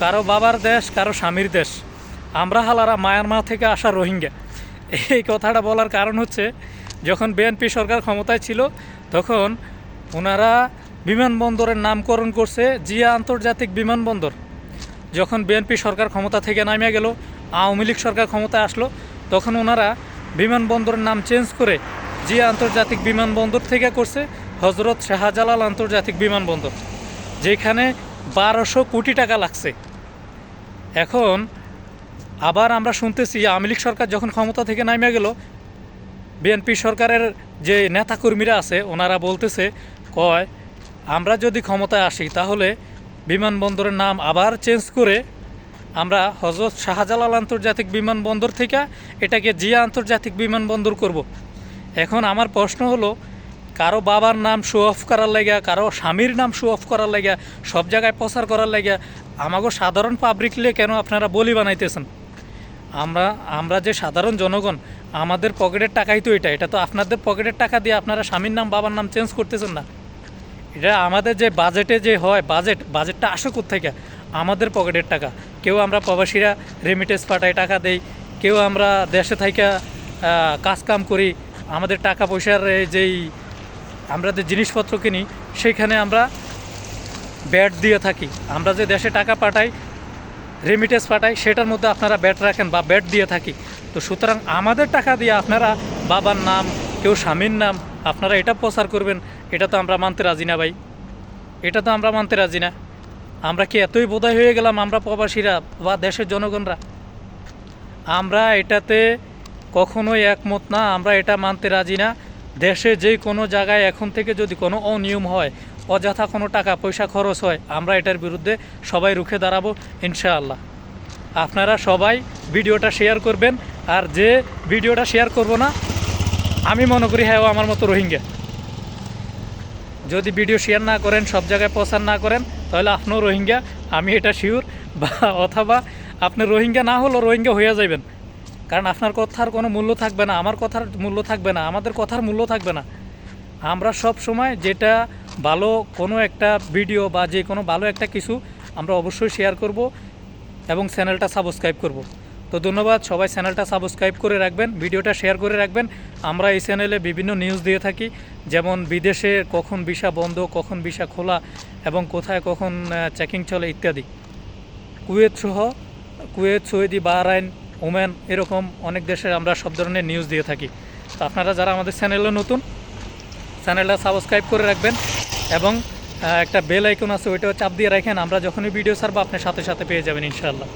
কারও বাবার দেশ, কারও স্বামীর দেশ। আমরা হালারা মায়ানমার থেকে আসা রোহিঙ্গা। এই কথাটা বলার কারণ হচ্ছে, যখন বিএনপি সরকার ক্ষমতায় ছিল, তখন ওনারা বিমানবন্দরের নামকরণ করছে জিয়া আন্তর্জাতিক বিমানবন্দর। যখন বিএনপি সরকার ক্ষমতা থেকে নামিয়ে গেল, আওয়ামী লীগ সরকার ক্ষমতায় আসলো, তখন ওনারা বিমানবন্দরের নাম চেঞ্জ করে জিয়া আন্তর্জাতিক বিমানবন্দর থেকে করছে হজরত শাহজালাল আন্তর্জাতিক বিমানবন্দর, যেখানে বারোশো কোটি টাকা লাগছে এখন আবার আমরা শুনতেছি আওয়ামী লীগ সরকার যখন ক্ষমতা থেকে নামিয়ে গেল, বিএনপি সরকারের যে নেতাকর্মীরা আছে, ওনারা বলতেছে, কয়, আমরা যদি ক্ষমতায় আসি, তাহলে বিমানবন্দরের নাম আবার চেঞ্জ করে আমরা হজরত শাহজালাল আন্তর্জাতিক বিমানবন্দর থেকে এটাকে জিয়া আন্তর্জাতিক বিমানবন্দর করব। এখন আমার প্রশ্ন হলো কারও বাবার নাম শো অফ করার লাগা, কারও স্বামীর নাম শো অফ করার লাগা, সব জায়গায় প্রচার করার লাগা আমাকে সাধারণ পাবলিকলে কেন আপনারা বলি বানাইতেছেন? আমরা আমরা যে সাধারণ জনগণ, আমাদের পকেটের টাকাই তো এটা। এটা তো আপনাদের পকেটের টাকা দিয়ে আপনারা স্বামীর নাম, বাবার নাম চেঞ্জ করতেছেন না। এটা আমাদের যে বাজেটে যে হয় বাজেট বাজেটটা আসে থেকে আমাদের পকেটের টাকা। কেউ আমরা প্রবাসীরা রেমিটেন্স পাঠাই, টাকা দেই। কেউ আমরা দেশে থাইকা কাজ কাম করি। আমাদের টাকা পয়সার যেই আমরা যে জিনিসপত্র কিনি, সেইখানে আমরা ব্যাট দিয়ে থাকি। আমরা যে দেশে টাকা পাঠাই রেমিটেন্স পাঠাই, সেটার মধ্যে আপনারা ব্যাট রাখেন বা ব্যাট দিয়ে থাকি। তো সুতরাং আমাদের টাকা দিয়ে আপনারা বাবার নাম, কেউ স্বামীর নাম, আপনারা এটা প্রচার করবেন, এটা তো আমরা মানতে রাজি না ভাই। এটা তো আমরা মানতে রাজি না। আমরা কি এতই বোধাই হয়ে গেলাম আমরা প্রবাসীরা বা দেশের জনগণরা? আমরা এটাতে কখনোই একমত না, আমরা এটা মানতে রাজি না। দেশে যে কোনো জায়গায় এখন থেকে যদি কোনো অনিয়ম হয়, অযথা কোনো টাকা পয়সা খরচ হয়, আমরা এটার বিরুদ্ধে সবাই রুখে দাঁড়াবো, ইনশাআল্লাহ। আপনারা সবাই ভিডিওটা শেয়ার করবেন, আর যে ভিডিওটা শেয়ার করব না, আমি মনে করি হ্যাঁ আমার মতো রোহিঙ্গা। যদি ভিডিও শেয়ার না করেন, সব জায়গায় প্রচার না করেন, তাহলে আপনিও রোহিঙ্গা, আমি এটা শিওর বা অথবা আপনি রোহিঙ্গা না হলেও রোহিঙ্গা হয়ে যাবেন কারণ আপনার কথার কোনো মূল্য থাকবে না, আমার কথার মূল্য থাকবে না, আমাদের কথার মূল্য থাকবে না। আমরা সব সময় যেটা ভালো কোনো একটা ভিডিও বা যে কোনো ভালো একটা কিছু আমরা অবশ্যই শেয়ার করব এবং চ্যানেলটা সাবস্ক্রাইব করব। তো ধন্যবাদ, সবাই চ্যানেলটা সাবস্ক্রাইব করে রাখবেন ভিডিওটা শেয়ার করে রাখবেন। আমরা এই চ্যানেলে বিভিন্ন নিউজ দিয়ে থাকি, যেমন বিদেশে কখন ভিসা বন্ধ, কখন ভিসা খোলা এবং কোথায় কখন চেকিং চলে ইত্যাদি। কুয়েত সহ, কুয়েত, সৌদি, বাহরাইন ওমেন এরকম অনেক দেশে আমরা সব ধরনের নিউজ দিয়ে থাকি। তো আপনারা যারা আমাদের চ্যানেলে নতুন চ্যানেলটা সাবস্ক্রাইব করে রাখবেন এবং একটা বেল আইকন আছে, ওইটাও চাপ দিয়ে রাখেন। আমরা যখনই ভিডিও ছাড়বো আপনার সাথে সাথে পেয়ে যাবেন, ইনশাআল্লাহ।